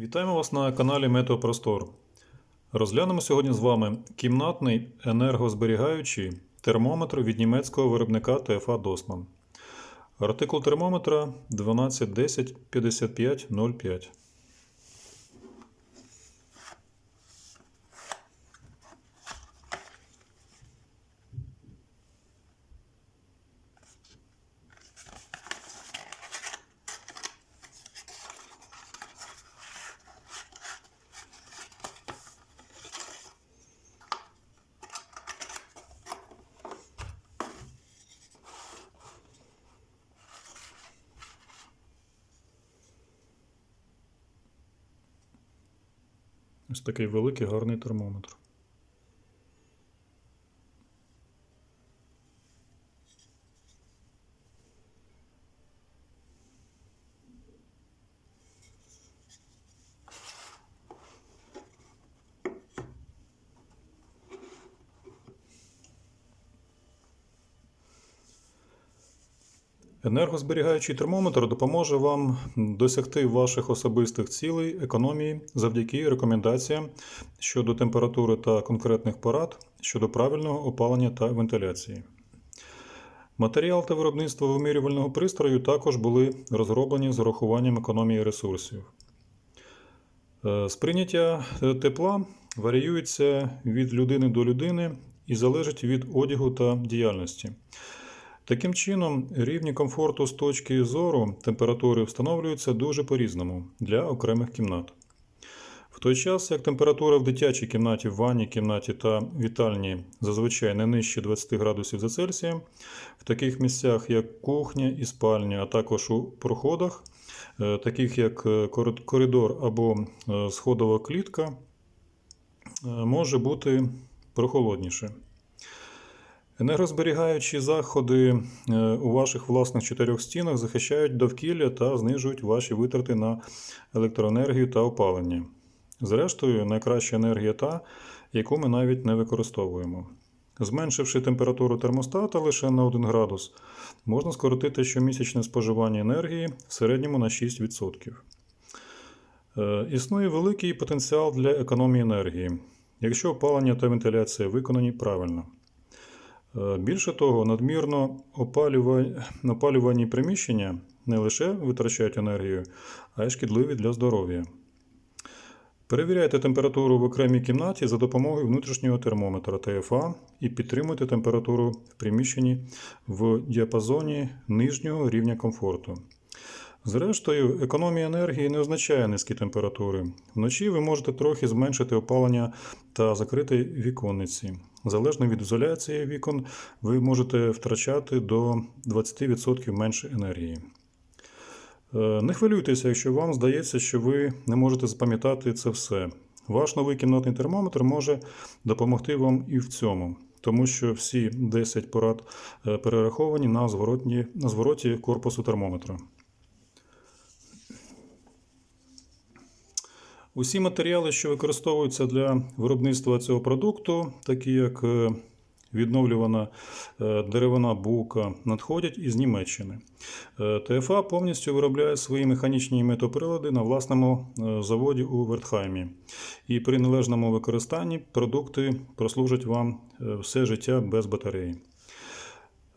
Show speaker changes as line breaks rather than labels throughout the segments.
Вітаємо вас на каналі Метеопростор. Розглянемо сьогодні з вами кімнатний енергозберігаючий термометр від німецького виробника ТФА Досман. Артикул термометра 1210 55 Ось такий великий гарний термометр. Енергозберігаючий термометр допоможе вам досягти ваших особистих цілей економії завдяки рекомендаціям щодо температури та конкретних порад щодо правильного опалення та вентиляції. Матеріал та виробництво вимірювального пристрою також були розроблені з урахуванням економії ресурсів. Е, Сприйняття е, тепла варіюється від людини до людини і залежить від одягу та діяльності. Таким чином, рівні комфорту з точки зору температури встановлюються дуже по-різному для окремих кімнат. В той час, як температура в дитячій кімнаті, в ванній кімнаті та вітальні зазвичай не нижче 20 градусів за Цельсієм, в таких місцях, як кухня і спальня, а також у проходах, е, таких як е, коридор або е, сходова клітка, може бути прохолодніше. Енергозберігаючі заходи е, у ваших власних чотирьох стінах захищають довкілля та знижують ваші витрати на електроенергію та опалення. Зрештою, найкраща енергія та, яку ми навіть не використовуємо. Зменшивши температуру термостата лише на 1 градус, можна скоротити щомісячне споживання енергії в середньому на 6%. Е, Існує великий потенціал для економії енергії, якщо опалення та вентиляція виконані правильно. Е, Більше того, надмірно опалюва- опалювані приміщення не лише витрачають енергію, а й шкідливі для здоров'я. Перевіряйте температуру в окремій кімнаті за допомогою внутрішнього термометра ТФА і підтримуйте температуру в приміщенні в діапазоні нижнього рівня комфорту. Зрештою, економія енергії не означає низькі температури. Вночі ви можете трохи зменшити опалення та закрити віконниці. Залежно від ізоляції вікон, ви можете втрачати до 20% менше енергії. Е, Не хвилюйтеся, якщо вам здається, що ви не можете запам'ятати це все. Ваш новий кімнатний термометр може допомогти вам і в цьому, тому що всі 10 порад е, перераховані на, звороті корпусу термометра. Усі матеріали, що використовуються для виробництва цього продукту, такі як е, відновлювана е, деревина бука, надходять із Німеччини. Е, ТФА повністю виробляє свої механічні метоприлади на власному заводі у Вертхаймі. І при належному використанні продукти прослужать вам все життя без батареї.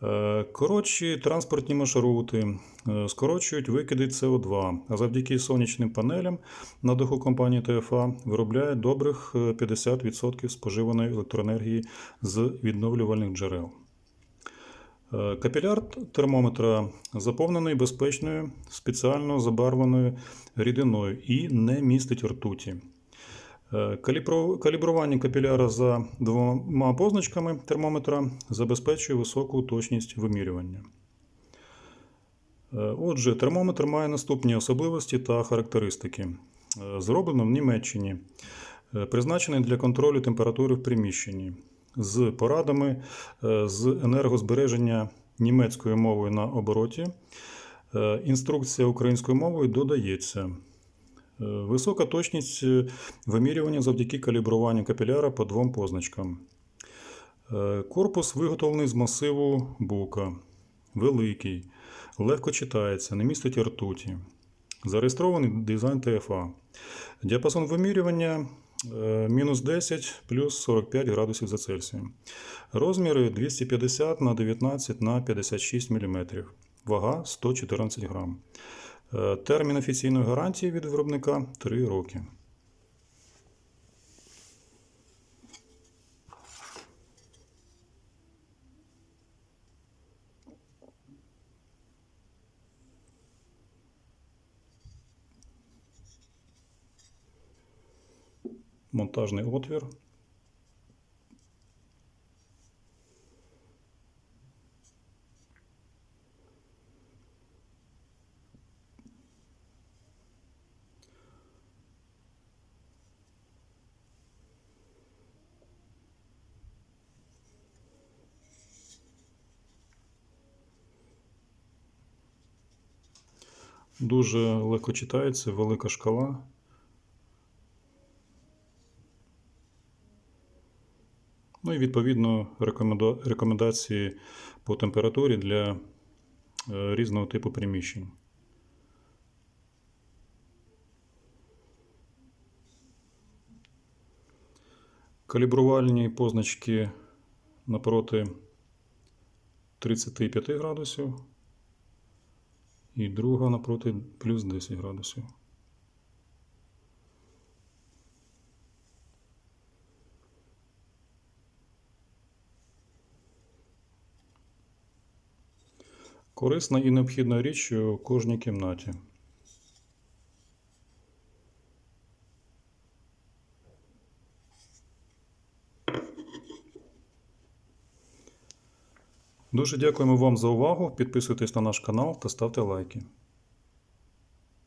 Е, Коротші транспортні маршрути е, скорочують викиди СО2, а завдяки сонячним панелям на даху компанії ТФА виробляє добрих е, 50% споживаної електроенергії з відновлювальних джерел. Е, Капіляр термометра заповнений безпечною спеціально забарвленою рідиною і не містить ртуті. Е, Калібрування капіляра за двома позначками термометра забезпечує високу точність вимірювання. Е, Отже, термометр має наступні особливості та характеристики. Е, Зроблено в Німеччині, призначений для контролю температури в приміщенні з порадами з енергозбереження німецькою мовою на обороті. Інструкція українською мовою додається. Е, Висока точність е, вимірювання завдяки калібруванню капіляра по двом позначкам. Е, Корпус виготовлений з масиву бука, великий, легко читається, не містить ртуті. Зареєстрований дизайн ТФА. Діапазон вимірювання мінус 10 плюс 45 градусів за Цельсієм. Розміри 250 на 19 на 56 мм. Вага 114 грам. Е, Термін офіційної гарантії від виробника 3 роки. Монтажний отвір. Дуже легко читається, велика шкала. Ну і відповідно рекоменда- рекомендації по температурі для е, різного типу приміщень. Калібрувальні позначки напроти 35 градусів і друга напроти плюс 10 градусів. Корисна і необхідна річ у кожній кімнаті. Дуже дякуємо вам за увагу. Підписуйтесь на наш канал та ставте лайки.